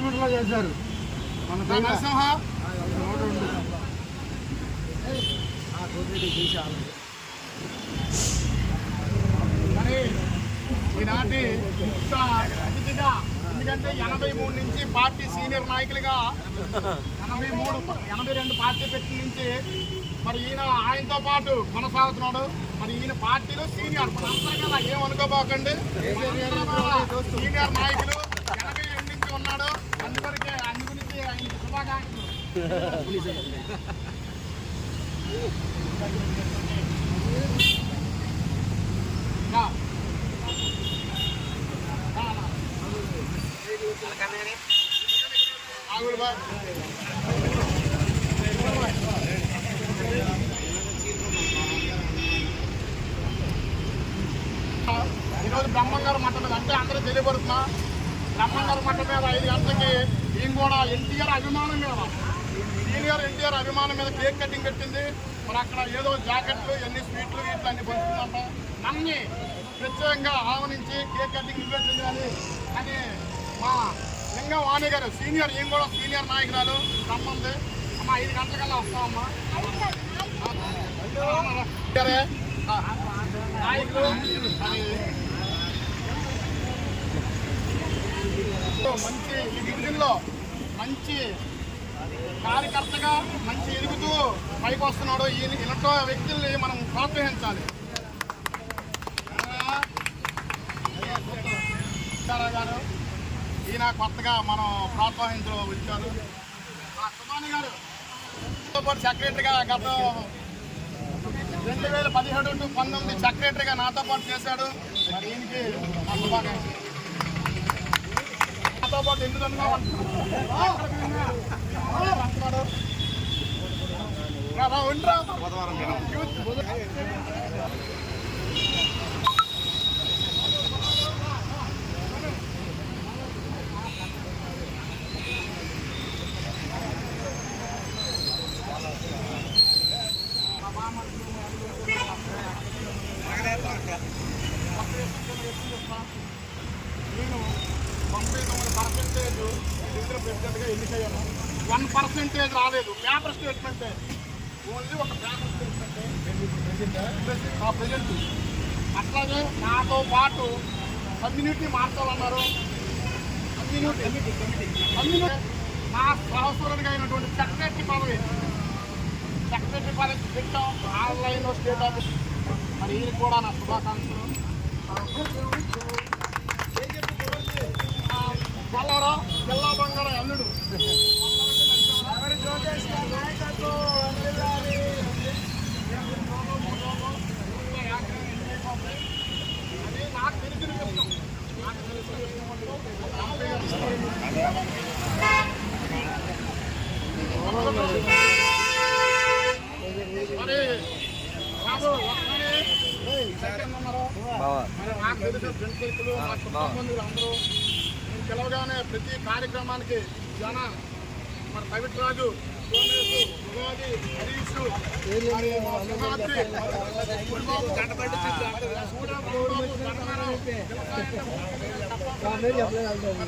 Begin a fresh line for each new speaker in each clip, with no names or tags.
రాజమండ్రిలో చేశారు. మన
నరసింహ. మరి ఈనాటి అతిథిగా ఎందుకంటే ఎనభై మూడు నుంచి పార్టీ సీనియర్ నాయకులుగా ఎనభై మూడు ఎనభై రెండు పార్టీ పెట్టి నుంచి మరి ఈయన ఆయనతో పాటు కొనసాగుతున్నాడు. మరి ఈయన పార్టీలో సీనియర్. మన అందరం కదా ఏమనుకోబోకండి సీనియర్ నాయకులు ఎనభై రెండు నుంచి ఉన్నాడు. ఈరోజు బ్రహ్మంగారు మట్ట అంటే అందరూ తెలియబడుతున్నా బ్రహ్మంగారు మట్ట మీద ఐదు గంటలకి ఈయన కూడా ఎన్టీఆర్ అభిమానం మీద సీనియర్ ఎన్టీఆర్ అభిమానం మీద కేక్ కటింగ్ పెట్టింది మరి అక్కడ ఏదో జాకెట్లు ఎన్ని స్వీట్లు ఇట్లా అన్ని పంచుతుందంట నమ్మి ప్రత్యేకంగా ఆహ్వానించి కేక్ కటింగ్ పెట్టింది అని అని మా లింగ వాణి గారు సీనియర్ ఈయన కూడా సీనియర్ నాయకురాలు రమ్మంది అమ్మ ఐదు గంటలకల్లా వస్తామమ్మా సరే. నాయకులు అది మంచి ఈ డివిజన్లో మంచి కార్యకర్తగా మంచి ఎదుగుతూ పైకి వస్తున్నాడు. ఈయన ఇలాంటి వ్యక్తుల్ని మనం ప్రోత్సహించాలి. గారు ఈయన కొత్తగా మనం ప్రోత్సహించడం వచ్చారు. మా సుమాని గారు పాటు సెక్రటరీగా గత రెండు వేల పదిహేడు టు పంతొమ్మిది సెక్రటరీగా నాతో పాటు చేశాడు. మరి ఈయనకి మా శుభాకాంక్షలు. నాతో పాటు ఎందుకు అంటున్నావు వన్ పర్సెంటేజ్ రాలేదు. Paper statement. ఓన్లీ ఒక పేపర్ స్టేట్మెంట్. ప్రజెంట్. అట్లాగే నాతో పాటు కమ్యూనిటీ మార్చాలన్నారు. కమ్యూనిటీ. కమ్యూనిటీ. నా సహస్రుడిగా అయినటువంటి సెక్రటరీ పదవి. సెక్రటరీ పదవి పెట్టాం. Online state office. మరి ఈయన కూడా నా శుభాకాంక్షలు. కొల్లారా జిల్లా బంగార అల్లుడు. నాకు తెలిసిన మరి బాబు అందరూ పిలవగానే ప్రతి కార్యక్రమానికి జన మన కవిట్ రాజు ఉగాది హరీష్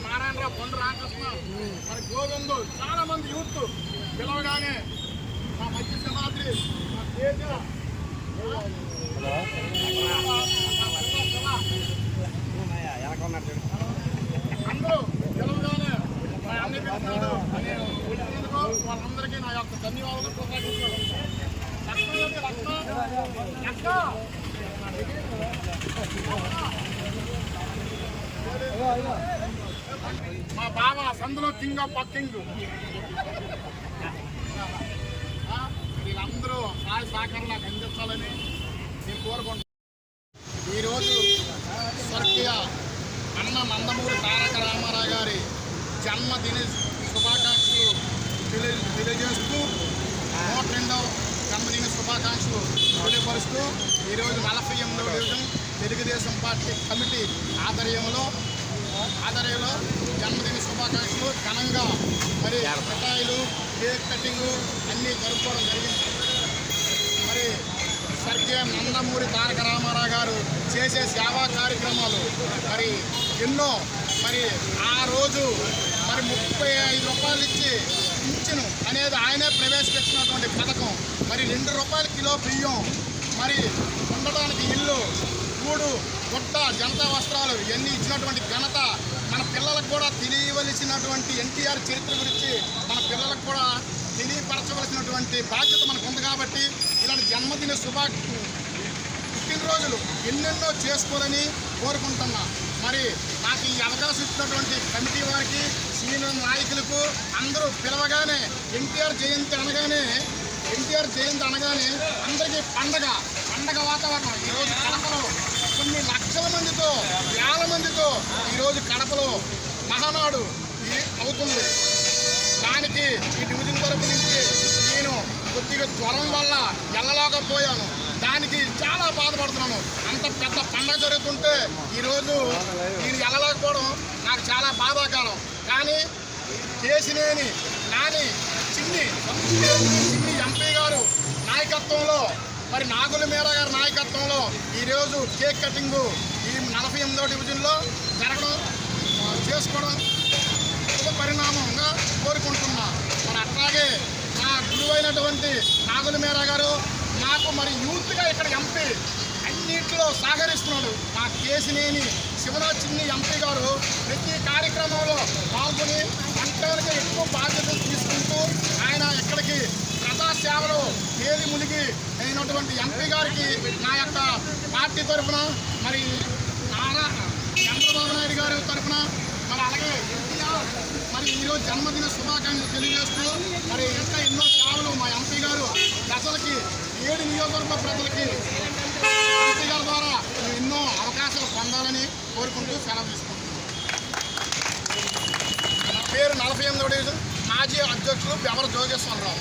నారాయణరావు కొండ రామకృష్ణ మరి గోవిందు చాలా మంది యూత్ పిలవగానే మా మధ్య సింహాద్రి మా తేజ అందరూ పిలవగానే మా అన్ని పిలుస్తున్నాడు నేను వచ్చినందుకు వాళ్ళందరికీ నా యొక్క ధన్యవాదాలు కృతజ్ఞతలు లక్ష్మీ లక్ష్మ లక్ష్మ మా బావ సందులో కింగ్ ఆఫ్ పక్కింగ్ వీళ్ళందరూ సహాయ సహకారం నాకు అందించాలని నేను కోరుకుంటున్నాను ఈరోజు స్వర్గీయ అన్న నందమూరి తారక రామారావు గారి జన్మదిన శుభాకాంక్షలు తెలియజేస్తూ నూట రెండవ జన్మదిన శుభాకాంక్షలు తెలియపరుస్తూ ఈరోజు నలభై ఎనిమిదవ డివిజన్ తెలుగుదేశం పార్టీ కమిటీ ఆధ్వర్యంలో ఆధ్వర్యంలో జన్మదిన శుభాకాంక్షలు. ఘనంగా మరి మిఠాయిలు కేక్ కటింగ్ అన్నీ జరుపుకోవడం జరిగింది. మరి స్వర్గీయ నందమూరి తారక రామారావు గారు చేసే సేవా కార్యక్రమాలు మరి ఎన్నో. మరి ఆ రోజు మరి ముప్పై ఐదు రూపాయలు ఇచ్చి పింఛను అనేది ఆయనే ప్రవేశపెట్టినటువంటి పథకం. మరి రెండు రూపాయల కిలో బియ్యం మరి ఉండడానికి ఇల్లు కూడు గుట్ట జనతా వస్త్రాలు ఇవన్నీ ఇచ్చినటువంటి ఘనత మన పిల్లలకు కూడా తెలియవలసినటువంటి ఎన్టీఆర్ చరిత్ర గురించి మన పిల్లలకు కూడా తెలియపరచవలసినటువంటి బాధ్యత మనకు ఉంది కాబట్టి ఇలాంటి జన్మదిన శుభా పుట్టినరోజులు ఎన్నెన్నో చేసుకోవాలని కోరుకుంటున్నా. మరి నాకు ఈ అవకాశం ఇచ్చినటువంటి కమిటీ వారికి సీనియర్ నాయకులకు అందరూ పిలవగానే ఎన్టీఆర్ జయంతి అనగానే ఎన్టీఆర్ జయంతి అనగానే అందరికీ పండగ పండగ వాతావరణం. ఈరోజు కడపలో కొన్ని లక్షల మందితో వేల మందితో ఈరోజు కడపలో మహానాడు ఇది అవుతుంది. దానికి ఈ డివిజన్ తరపు నుంచి నేను కొద్దిగా జ్వరం వల్ల వెళ్ళలేకపోయాను దానికి చాలా బాధపడుతున్నాను. అంత పెద్ద పండగ జరుగుతుంటే ఈరోజు నేను వెళ్ళలేకపోవడం నాకు చాలా బాధాకరం. కానీ చేసినని నాని చిన్ని చిన్ని ఎంపీ గారు నాయకత్వంలో మరి నాగుల మీరా గారి నాయకత్వంలో ఈరోజు కేక్ కటింగు ఈ నలభై ఎనిమిదో డివిజన్లో జరగడం చేసుకోవడం శుభ పరిణామంగా కోరుకుంటున్నా. మరి అట్లాగే నా గురువైనటువంటి నాగుల మీరా గారు నాకు మరి యూత్గా ఇక్కడ ఎంపీ అన్నింటిలో సహకరిస్తున్నాడు. నా కేసినేని శివరాజ్ చిన్ని ఎంపీ గారు ప్రతి కార్యక్రమంలో పాల్గొని అంతవరకు ఎక్కువ బాధ్యతలు తీసుకుంటూ ఆయన ఇక్కడికి ప్రజా సేవలో ఏది మునిగి అయినటువంటి ఎంపీ గారికి నా యొక్క పార్టీ తరఫున మరి నారా చంద్రబాబు నాయుడు గారి తరఫున మరి అలాగే ఎన్టీఆర్ మరి ఈరోజు జన్మదిన శుభాకాంక్షలు తెలియజేస్తూ మరి ఇంకా ఎన్నో సేవలు మా ఎంపీ గారు ప్రజలకి ఏడు నియోజకవర్గ ప్రజలకి ఎంపీ గారి ద్వారా ఎన్నో అవకాశాలు పొందాలని కోరుకుంటూ సెలవు తీసుకుంటున్నాను నా పేరు నలభై ఎనిమిదవ డివిజన్ మాజీ అధ్యక్షులు బెవర జోగేశ్వరరావు.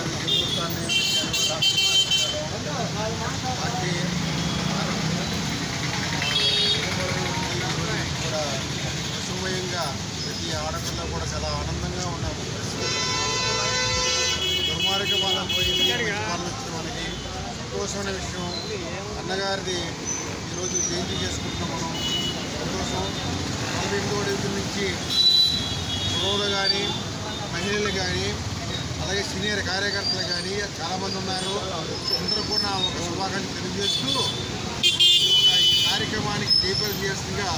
పార్టీ కూడా అసమయంగా ప్రతి ఆడపిల్ల కూడా చాలా ఆనందంగా ఉన్నాము దుర్మార్గ పాలన పోయింది మంచి పాలన వచ్చిన మనకి సంతోషమైన విషయం అన్నగారిది ఈరోజు జయంతి చేసుకుంటున్నాం మనం. సంతోషం నలభై నుంచి కురవులు కానీ మహిళలు కానీ అలాగే సీనియర్ కార్యకర్తలు కానీ చాలామంది ఉన్నారు. అందరూ కూడా ఒక శుభాకాంక్షలు తెలియజేస్తూ ఈ ఈ కార్యక్రమానికి జయపరి చేస్తుందిగా